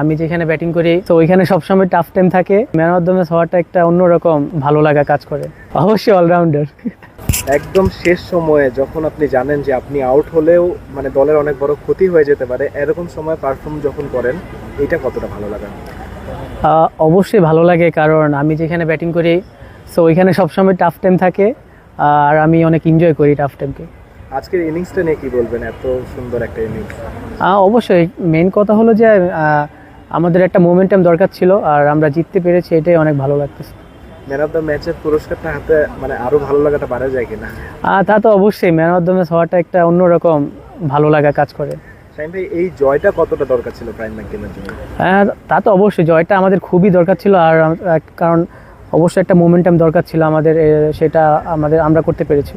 আমি যেখানে ব্যাটিং করি তো ওইখানে সবসময় টাফ টাইম থাকে। ম্যান অফ দ্য ম্যাচ হওয়াটা একটা অন্যরকম ভালো লাগা কাজ করে। অবশ্যই অলরাউন্ডার একদম শেষ সময়ে যখন আপনি জানেন যে আপনি আউট হলেও মানে দলের অনেক বড় ক্ষতি হয়ে যেতে পারে এরকম সময় পারফর্ম যখন করেন এটা কতটা ভালো লাগে? অবশ্যই ভালো লাগে কারণ আমি যেখানে ব্যাটিং করি সো ওইখানে সবসময় টাফ টাইম থাকে আর আমি অনেক এনজয় করি টাফ টাইমকে আজকের ইনিংসটা নিয়ে কি বলবেন? এত সুন্দর একটা ইনিংস অবশ্যই। মেন কথা হলো যে আমাদের একটা মোমেন্টাম দরকার ছিল আর আমরা জিততে পেরেছি এটাই অনেক ভালো লাগতেছে। ম্যান অফ দ্য ম্যাচের পুরস্কারটা হাতে মানে আরও ভালো লাগাটা বাড়া যায় কিনা? তা তো অবশ্যই ম্যান অফ দ্য ম্যাচ হওয়াটা একটা অন্যরকম ভালো লাগা কাজ করে। ভাই এই জয়টা কতটা দরকার ছিল প্রাইম ব্যাংক কেনার জন্য? হ্যাঁ তা তো অবশ্যই জয়টা আমাদের খুবই দরকার ছিল আর কারণ অবশ্যই একটা মোমেন্টাম দরকার ছিল আমাদের সেটা আমাদের আমরা করতে পেরেছি।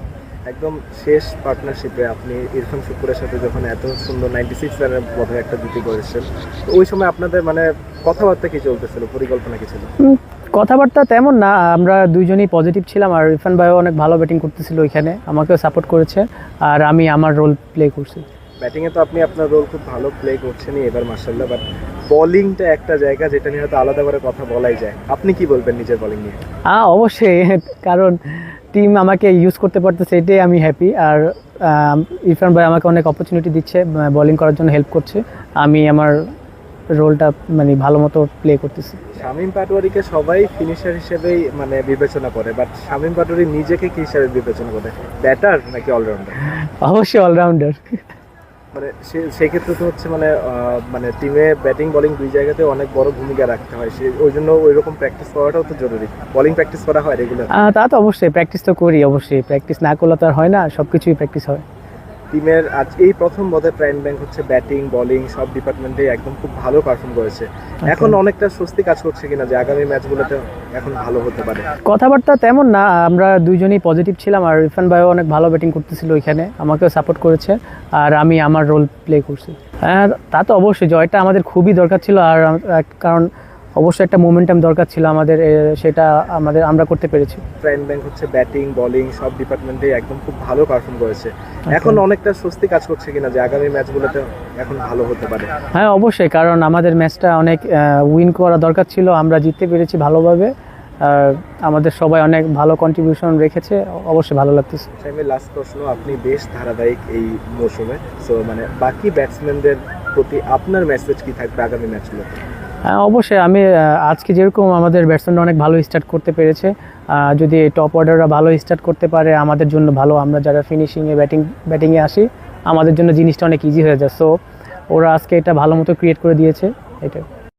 একদম শেষ পার্টনারশিপে আপনি ইরফান শুকুরের সাথে যখন এত সুন্দর নাইনটি সিক্স রানের বোধহয় একটা জুটি করেছেন তো ওই সময় আপনাদের মানে কথাবার্তা কি চলতেছিল? পরিকল্পনা কি ছিল? কথাবার্তা তেমন না আমরা দুইজনই পজিটিভ ছিলাম আর ইরফান ভাইও অনেক ভালো ব্যাটিং করতেছিল ওইখানে আমাকেও সাপোর্ট করেছে আর আমি আমার রোল প্লে করছি। ব্যাটিংয়ে তো আপনি আপনার রোল খুব ভালো প্লে করছেনই এবার মার্শাল্লাহ বাট বোলিংটা একটা জায়গা যেটা নিয়ে হয়তো আলাদা করে কথা বলাই যায়। আপনি কি বলবেন নিজের বোলিং নিয়ে? হ্যাঁ অবশ্যই কারণ টিম আমাকে ইউজ করতে পারতেছে এটাই আমি হ্যাপি আর ইরফান ভাই আমাকে অনেক অপরচুনিটি দিচ্ছে বোলিং করার জন্য হেল্প করছে। আমি আমার রোলটা মানে ভালো মতো প্লে করতেছি। শামীম পাটোয়ারিকে সবাই ফিনিশার হিসেবেই মানে বিবেচনা করে বাট শামীম পাটোয়ারি নিজেকে কি হিসাবে বিবেচনা করে? ব্যাটার নাকি অলরাউন্ডার অবশ্যই অলরাউন্ডার মানে সে- সেক্ষেত্রে তো হচ্ছে মানে মানে টিমে ব্যাটিং বলিং দুই জায়গাতে অনেক বড় ভূমিকা রাখতে হয়। সে, ওই জন্য ওই রকম প্র্যাকটিস করাটাও তো জরুরি। বলিং প্র্যাকটিস করা হয় রেগুলার তা তো অবশ্যই প্র্যাকটিস তো করি অবশ্যই। প্র্যাকটিস না করলে তো আর হয় না সব কিছুই প্র্যাকটিস হয়। টিমের আজ এই প্রথম বোধহয় প্রাইম ব্যাংক হচ্ছে ব্যাটিং বোলিং সব ডিপার্টমেন্টে একদম খুব ভালো পারফর্ম করেছে। এখন অনেকটা স্বস্তি কাজ করছে কিনা যে আগামী ম্যাচগুলোতে এখন ভালো হতে পারে। কথাবার্তা তেমন না আমরা দুইজনই পজিটিভ ছিলাম আর ইরফান ভাইও অনেক ভালো ব্যাটিং করতেছিল ওইখানে আমাকেও সাপোর্ট করেছে আর আমি আমার রোল প্লে করছি। হ্যাঁ তা তো অবশ্যই জয়টা আমাদের খুবই দরকার ছিল আর কারণ অবশ্যই একটা মোমেন্টাম দরকার ছিল আমাদের সেটা আমাদের আমরা করতে পেরেছি। প্রাইম ব্যাংক হচ্ছে ব্যাটিং বোলিং সব ডিপার্টমেন্টে একদম খুব ভালো পারফর্ম করেছে। এখন অনেকটা স্বস্তি কাজ করছে কিনা যে আগামী ম্যাচগুলোতে এখন ভালো হতে পারে। হ্যাঁ অবশ্যই কারণ আমাদের ম্যাচটা অনেক উইন করা দরকার ছিল আমরা জিততে পেরেছি ভালোভাবে। আর আমাদের সবাই অনেক ভালো কন্ট্রিবিউশন রেখেছে অবশ্যই ভালো লাগতেছে। টাইমে লাস্ট প্রশ্ন আপনি বেশ ধারাবাহিক এই মৌসুমে সো মানে বাকি ব্যাটসম্যানদের প্রতি আপনার মেসেজ কি থাকবে আগামী ম্যাচগুলোতে অবশ্যই আমি আজকে যেরকম আমাদের ব্যাটসম্যানরা অনেক ভালো স্টার্ট করতে পেরেছে যদি টপ অর্ডাররা ভালো স্টার্ট করতে পারে, আমাদের জন্য ভালো। আমরা যারা ফিনিশিংয়ে ব্যাটিং ব্যাটিংয়ে আসি, আমাদের জন্য জিনিসটা অনেক ইজি হয়ে যায়। সো ওরা আজকে এটা ভালো মতো ক্রিয়েট করে দিয়েছে এটা